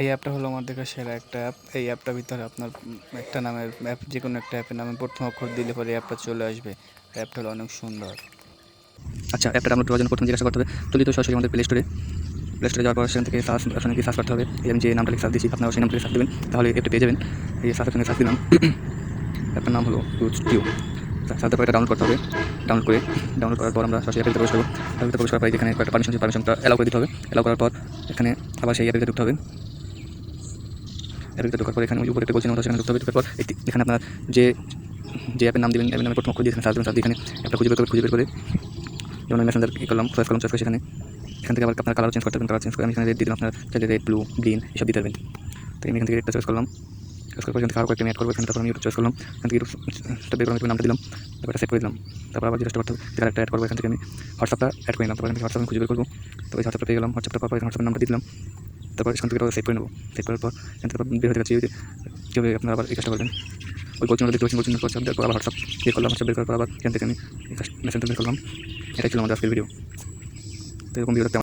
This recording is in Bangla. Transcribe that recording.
এই অ্যাপটা হলো আমার দেখা সেরা একটা অ্যাপ এই অ্যাপটার ভিতরে আপনার একটা নামের অ্যাপ যে কোনো একটা অ্যাপের নামে প্রথম অক্ষর দিলে পরে অ্যাপটা চলে আসবে। অ্যাপটা হলো অনেক সুন্দর। আচ্ছা অ্যাপটা ডাউনলোড করার জন্য প্রথমে জিজ্ঞাসা করতে হবে। তুলি তো সরাসরি আমাদের প্লে স্টোরে প্লে স্টোরে যাওয়ার পর সেখান থেকে সার্চ অপশনে গিয়ে সার্চ করতে হবে। এই আমি যে নামটা লিখে সার্চ দিচ্ছি আপনারা সেই নামটা সার্চ দেবেন। তাহলে অ্যাপটা পেয়ে যাবেন। এই সার্চ অপশনে সার্চ দিলাম। অ্যাপটার নাম হলো টিউ সার্চ পর ডাউনলোড করতে হবে। ডাউনলোড করে ডাউনলোড করার পর আমরা সরাসরি ভিতরে প্রবেশ করব ভিতরে প্রবেশ করার পর এখানে কয়েকটা পারমিশন পারমিশনটা অ্যালাউ করে দিতে হবে। অ্যালাউ করার পর এখানে আবার সেই ভিতরে ঢুকতে হবে। অ্যাপের ভিতরে ঢোকার পর এখানে উপরে একটা বলছিলাম ওটা সেখানে ঢুকতে হবে। ঢোকার পর এখানে আপনার যে যে অ্যাপের নাম দেবেন, অ্যাপের নামে প্রথম অক্ষর দিয়ে এখানে সার্চ দেবেন সার্চ এখানে অ্যাপটা খুঁজে বের করে খুঁজে বের করে যেমন মেসেঞ্জার কী করলাম সার্চ করলাম করে সেখানে এখান। থেকে আবার আপনার কালার চেঞ্জ করতে পারবেন কালার চেঞ্জ করে আমি এখানে রেড দিলাম আপনার, চাইলে রেড ব্লু গ্রিন এসব দিতে পারবেন। তো আমি এখান থেকে রেডটা চয়েস করলাম। চয়েস করার পর এখান থেকে আরও কয়েকটা অ্যাড করব, এখানে তারপর আমি চয়েস করলাম। এখান থেকে ইউটিউবটা বের করে আমি নামটা দিলাম, তারপর সেট করে দিলাম। তারপর আবার করতে হবে একটা অ্যাড করব এখান থেকে আমি। হোয়াটসঅ্যাপটা অ্যাড করে নিলাম, তারপর এখান থেকে হোয়াটসঅ্যাপ খুঁজে বের করব? তারপর হোয়াটসঅ্যাপটা পেয়ে গেলাম হোয়াটসঅ্যাপটা পাওয়ার পর হোয়াটসঅ্যাপের নামটা দিলাম। তারপর সেখান থেকে সেভ করে নেব। সেভ করার পর সেখান থেকে বের হয়ে যাচ্ছে কীভাবে আপনারা আবার এই কাজটা করবেন। ওই কোচিং দেখতে পাচ্ছেন কোচিং হোয়াটসঅ্যাপ দেওয়ার আবার হোয়াটসঅ্যাপ বের করলাম হোয়াটসঅ্যাপ বের করার পর আবার সেখান থেকে আমি মেসেঞ্জার বের করলাম। এটাই ছিল আমাদের আজকের ভিডিও তো এরকম ভিডিও